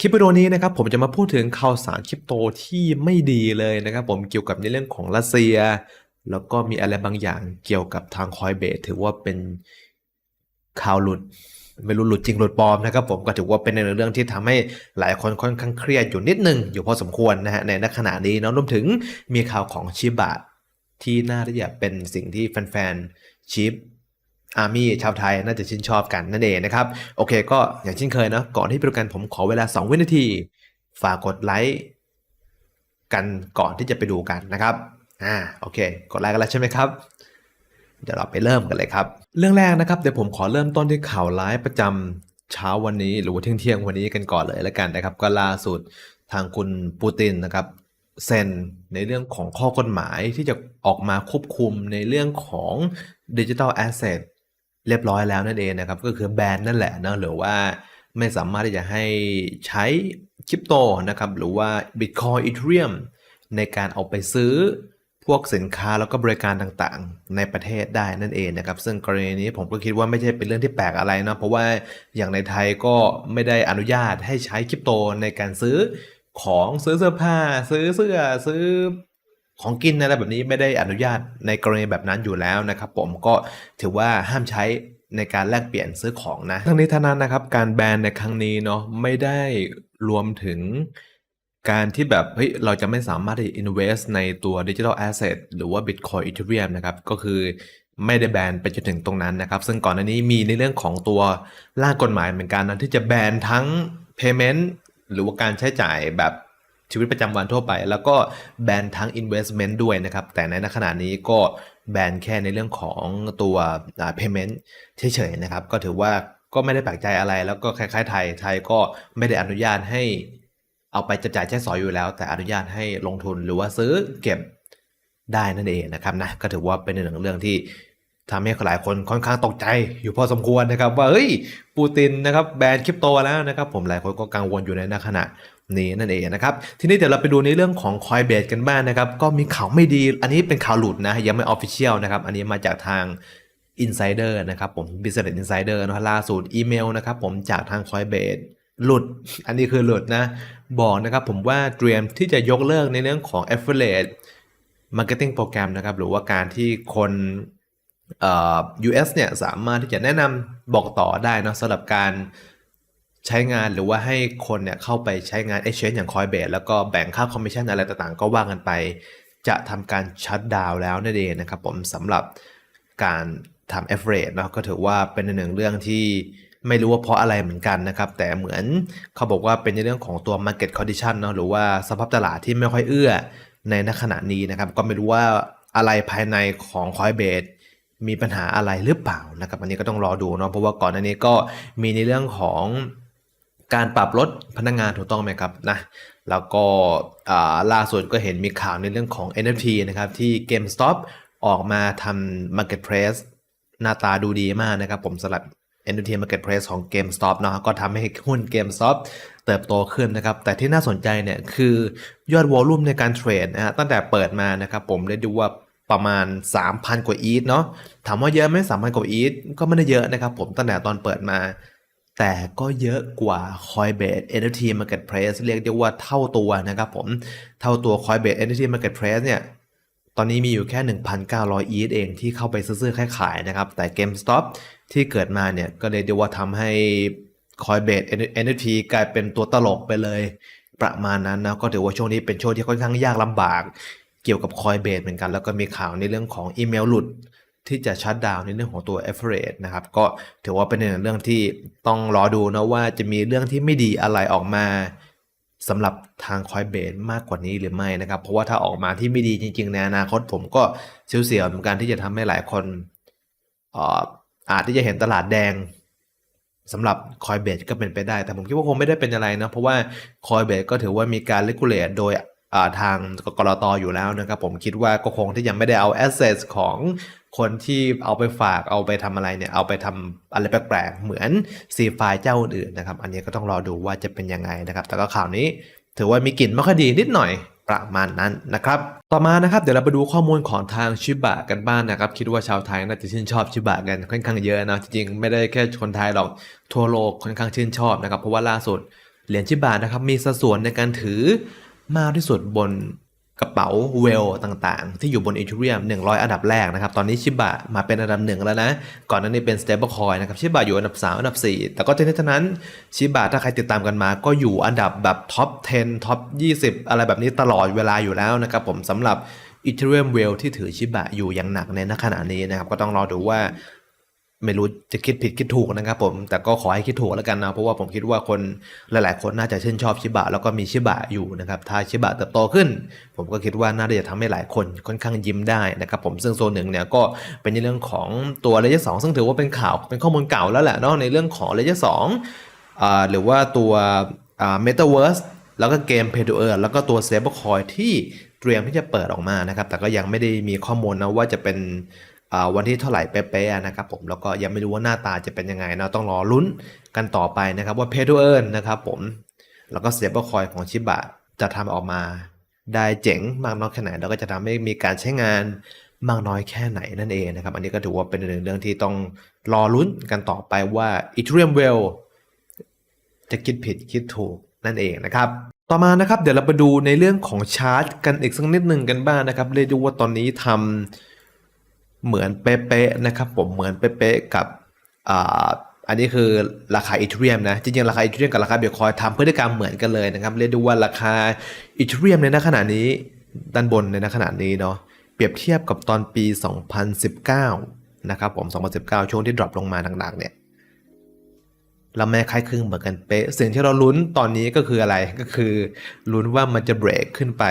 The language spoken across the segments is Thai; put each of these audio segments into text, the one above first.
คลิปวิดีโอนี้นะครับผมจะมาพูดถึงข่าวสารคริปโตที่ไม่ดีเลยนะครับผมเกี่ยวกับในเรื่องของรัสเซีย แล้วก็มีอะไรบางอย่างเกี่ยวกับทางคอยเบสถือว่าเป็นข่าวหลุด ไม่รู้หลุดจริงหลุดปลอมนะครับผมก็ถือว่าเป็นในเรื่องที่ทำให้หลายคนค่อนข้างเครียดอยู่นิดนึง อยู่พอสมควรนะฮะในขณะนี้เนาะรวมถึงมีข่าวของชิบะที่น่าจะเป็นสิ่งที่แฟนๆชิป อาร์มี่ชาวไทยน่าจะชื่นชอบกันนั่นเองนะครับ โอเคก็อย่างเช่นเคยเนาะก่อนที่ไปดูกันผมขอเวลา 2 วินาที ฝากกดไลค์กันก่อนที่จะไปดูกันนะครับอ่าโอเค กดไลค์กันแล้วใช่ไหมครับ เดี๋ยวเราไปเริ่มกันเลยครับ เรื่องแรกนะครับเดี๋ยวผมขอเริ่มต้นที่ข่าวร้ายประจำเช้าวันนี้หรือว่าเที่ยงเที่ยงวันนี้กันก่อนเลยแล้วกันนะครับ ก็ล่าสุดทางคุณปูตินนะครับเซ็นในเรื่องของข้อกฎหมายที่จะออกมาควบคุมในเรื่องของดิจิทัลแอสเซท เรียบร้อยแล้วนั่นเองนะครับ ก็คือแบนนั่นแหละนะหรือว่าไม่สามารถที่จะให้ใช้คริปโตนะครับหรือว่า Bitcoin Ethereum ในการเอาไปซื้อพวกสินค้าแล้วก็บริการต่างๆ ในประเทศได้นั่นเองนะครับ ซึ่งกรณีนี้ผมก็คิดว่าไม่ใช่เป็นเรื่องที่แปลกอะไรนะเพราะว่าอย่างในไทยก็ไม่ได้อนุญาตให้ใช้คริปโตในการซื้อของซื้อเสื้อผ้า ซื้อเสื้อซื้อ ของกินอะไรแบบนี้ไม่ได้อนุญาตในกรณีแบบนั้นอยู่แล้วนะครับผมก็ถือว่าห้ามใช้ในการแลกเปลี่ยนซื้อของนะ ทั้งนี้ทั้งนั้นนะครับ การแบนในครั้งนี้เนาะไม่ได้รวมถึงการที่แบบเฮ้ยเราจะไม่สามารถที่ invest ในตัว digital asset หรือว่า Bitcoin Ethereum นะครับ ก็คือไม่ได้แบนไปจนถึงตรงนั้นนะครับ ซึ่งก่อนหน้านี้มีในเรื่องของตัวร่างกฎหมายเหมือนกันนะที่จะแบนทั้ง payment หรือว่าการใช้จ่ายแบบ ชีวิตประจำวันทั่วไป แล้วก็แบนทั้ง investment ด้วยนะครับ แต่ในขณะนี้ก็แบนแค่ในเรื่องของตัวอ่า payment เฉยๆนะครับ ก็ถือว่าก็ไม่ได้แปลกใจอะไร แล้วก็คล้ายๆไทยไทยก็ไม่ได้อนุญาตให้เอาไปจะจ่ายใช้สอยอยู่แล้ว แต่อนุญาตให้ลงทุนหรือว่าซื้อเก็บได้นั่นเองนะครับนะก็ถือว่าเป็นหนึ่งเรื่องที่ ทำให้หลายคนค่อนข้างตกใจอยู่พอสมควรนะครับ ว่าเฮ้ยปูตินนะครับแบนคริปโตแล้วนะครับผมหลายคนก็กังวลอยู่ในขณะนี้นั่นเองนะครับทีนี้เดี๋ยวเราไปดูในเรื่องของ Coinbase กันบ้างนะครับก็มีข่าวไม่ดี อันนี้เป็นข่าวหลุดนะยังไม่ออฟฟิเชียลนะครับอันนี้มาจากทาง Insider นะครับผม Business Insider นะล่าสุดอีเมลนะครับผมจากทาง Coinbase หลุด อันนี้คือหลุดนะ บอกนะครับผมว่าเตรียมที่จะยกเลิกในเรื่องของ Affiliate Marketing Program นะครับหรือว่าการที่คน US เนี่ยสามารถที่จะแนะนำบอกต่อได้นะสำหรับการใช้งานหรือว่าให้คนเนี่ยเข้าไปใช้งาน Exchange อย่าง Coinbase แล้วก็แบ่งค่าคอมมิชชั่นอะไรต่างๆ ก็ว่ากันไป จะทำการชัดดาวแล้วนั่นเองนะครับผมสำหรับการทำ Affiliate เนาะก็ถือว่าเป็นหนึ่งเรื่องที่ไม่รู้ว่าเพราะอะไรเหมือนกันนะครับ แต่เหมือนเขาบอกว่าเป็นในเรื่องของตัว Market Condition เนาะหรือว่าสภาพตลาดที่ไม่ค่อยเอื้อในณขณะนี้นะครับ ก็ไม่รู้ว่าอะไรภายในของ Coinbase มีปัญหาอะไรหรือเปล่านะครับอันนี้ก็ต้องรอดูเนาะเพราะว่าก่อนอันนี้ก็มีในเรื่องของการปรับลดพนักงานถูกต้องไหมครับนะแล้วก็อ่าล่าสุดก็เห็นมีข่าวในเรื่องของ NFT นะครับที่ GameStop ออกมาทำ Marketplace หน้าตาดูดีมากนะครับผมสำหรับ NFT Marketplace ของ GameStop เนาะก็ทำให้หุ้น GameStop เติบโตขึ้นนะครับ แต่ที่น่าสนใจเนี่ยคือยอดวอลลุ่มในการเทรดนะฮะตั้งแต่เปิดมานะครับผมได้ดูว่า ประมาณ 3,000 กว่าอีทเนาะถามว่าเยอะไหม3,000กว่าอีทก็ไม่ได้เยอะนะครับผมตั้งแต่ตอนเปิดมา แต่ก็เยอะกว่า Coinbase NFT Marketplace เรียกได้ว่าเท่าตัวนะครับผมเท่าตัว Coinbase NFT Marketplace เนี่ยตอนนี้มีอยู่แค่ 1,900 อีทเองที่เข้าไปซื้อๆขายๆนะครับ แต่ GameStop ที่เกิดมาเนี่ยก็เลยเรียกว่าทำให้ Coinbase NFT กลายเป็นตัวตลกไปเลย ประมาณนั้นนะก็ถือว่าช่วงนี้เป็นช่วงที่ค่อนข้างยากลำบาก กี่ยวกับ Coinbase เหมือนกัน แล้วก็มีข่าวในเรื่องของอีเมลหลุดที่จะชัดดาวน์ในเรื่องของตัว Affiliate นะครับ ก็ถือว่าเป็นหนึ่งเรื่องที่ต้องรอดูนะว่าจะมีเรื่องที่ไม่ดีอะไรออกมาสำหรับทาง Coinbase มากกว่านี้หรือไม่นะครับ เพราะว่าถ้าออกมาที่ไม่ดีจริงๆในอนาคตผมก็เสียวๆเหมือนกันที่จะทำให้หลายคนอ่ออาจที่จะเห็นตลาดแดงสำหรับ Coinbase ก็เป็นไปได้ แต่ผมคิดว่าคงไม่ได้เป็นอะไรนะเพราะว่า Coinbase ก็ถือว่ามีการ regulate โดย ทางกรตออยู่แล้วนะครับผมคิดว่าก็คงที่ยังไม่ได้เอา assets ของคนที่เอาไปฝากเอาไปทำอะไรเนี่ย เอาไปทำอะไรแปลกๆ เหมือนซีไฟเจ้าอื่นนะครับ อันนี้ก็ต้องรอดูว่าจะเป็นยังไงนะครับ แต่ก็ข่าวนี้ถือว่ามีกลิ่นไม่ค่อยดีนิดหน่อยประมาณนั้นนะครับ ต่อมานะครับเดี๋ยวเราไปดูข้อมูลของทางชิบะกันบ้างนะครับ คิดว่าชาวไทยน่าจะชื่นชอบชิบะกันค่อนข้างเยอะนะจริงๆไม่ได้แค่คนไทยหรอกทั่วโลกค่อนข้างชื่นชอบนะครับ เพราะว่าล่าสุดเหรียญชิบะนะครับมีสัดส่วนในการถือ มากที่สุดบนกระเป๋าเวลต่างๆ ที่อยู่บนอี t เรียม100 อันดับแรกนะครับ ตอนนี้ชิบะมาเป็นอันดับหนึ่งแล้วนะ ก่อนหน้านี้เป็น stable coin นะครับ ชิบะอยู่อันดับ 3 อันดับ 4 แต่ก็ทั้งนี้ทั้งนั้น ชิบะถ้าใครติดตามกันมาก็อยู่อันดับแบบท็อป 10 ท็อป 20 อะไรแบบนี้ตลอดเวลาอยู่แล้วนะครับผมสำหรับ Ethereum Whale ที่ถือชิบะอยู่อย่างหนักในณขณะนี้นะครับ ก็ต้องรอดูว่า ไม่รู้จะคิดผิดคิดถูกนะครับผม แต่ก็ขอให้คิดถูกแล้วกันนะเพราะว่าผมคิดว่าคนหลาย ๆ คนน่าจะชื่นชอบชิบะแล้วก็มีชิบะอยู่นะครับถ้าชิบะเติบโตขึ้น ผมก็คิดว่าน่าจะทำให้หลายคนค่อนข้างยิ้มได้นะครับผมซึ่งโซนหนึ่งเนี่ยก็เป็นในเรื่องของตัวเลเยอร์สซึ่งถือว่าเป็นข่าวเป็นข้อมูลเก่าแล้วแหละเนาะในเรื่องของเลเยอร์สองหรือว่าตัวเมตาเวิร์สแล้วก็เกมเพดเออร์แล้วก็ตัว Stablecoin ที่เตรียมที่จะเปิดออกมานะครับแต่ก็ยังไม่ได้มีข้อมูลนะว่าจะเป็น วันที่เท่าไหร่เป๊ะๆนะครับผมแล้วก็ยังไม่รู้ว่าหน้าตาจะเป็นยังไงนะต้องรอลุ้นกันต่อไปนะครับว่าเพ a เ to earn นะครับผมแล้วก็เสียบคอยของชิบะจะทำออกมา ได้เจ๋งมากน้อยแค่ไหนแล้วก็จะทำให้มีการใช้งานมากน้อยแค่ไหนนั่นเองนะครับ อันนี้ก็ถือว่าเป็นหนึ่งเรื่องที่ต้องรอลุ้นกันต่อไปว่า Ethereum Well จะคิดผิดคิดถูกนั่นเองนะครับต่อมานะครับเดี๋ยวเราไปดูในเรื่องของชาร์ตกันอีกสักนิดหนึ่งกันบ้างนะครับเรียกได้ว่าตอนนี้ทำ เหมือนเป๊ะๆนะครับผมเหมือนเป๊ะๆกับอ่าอันนี้คือราคาอีเทเรียมนะจริงๆราคาอีเทเรียมกับราคาเบียร์คอยทำพฤติกรรมเหมือนกันเลยนะครับเรียกด้ว่าราคาอีเทเรียมในณขณะนี้ด้านบนในณขณะนี้เนาะเปรียบเทียบกับตอนปี 2019 นะครับผม 2019 ช่วงที่ดรอปลงมาหนักๆเนี่ยเราไม่คล้ายคลึงเหมือนกันเป๊ะสิ่งที่เราลุ้นตอนนี้ก็คืออะไรก็คือลุ้นว่ามันจะเบรกขึ้นไป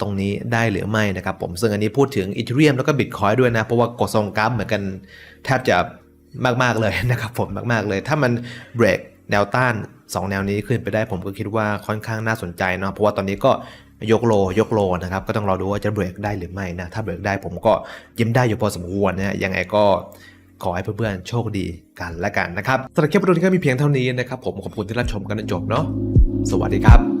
ตรงนี้ได้หรือไม่นะครับผมซึ่งอันนี้พูดถึงอีเทเรียมแล้วก็บิตคอยด้วยนะ เพราะว่ากดทรงกราฟเหมือนกันแทบจะมากๆเลยนะครับผมมาก ๆเลย ถ้ามันเบรกแนวต้าน 2 แนวนี้ขึ้นไปได้ผมก็คิดว่าค่อนข้างน่าสนใจเนาะเพราะว่าตอนนี้ก็ยกโลยกโลนะครับก็ต้องรอดูว่าจะเบรกได้หรือไม่นะถ้าเบรกได้ผมก็ยิ้มได้อยู่พอสมควรนะยังไงก็ขอให้เพื่อนๆโชคดีกันและกันนะครับสำหรับคลิปวิดีโอนี้ก็มีเพียงเท่านี้นะครับผมขอบคุณที่รับชมกันจนจบเนาะสวัสดีครับ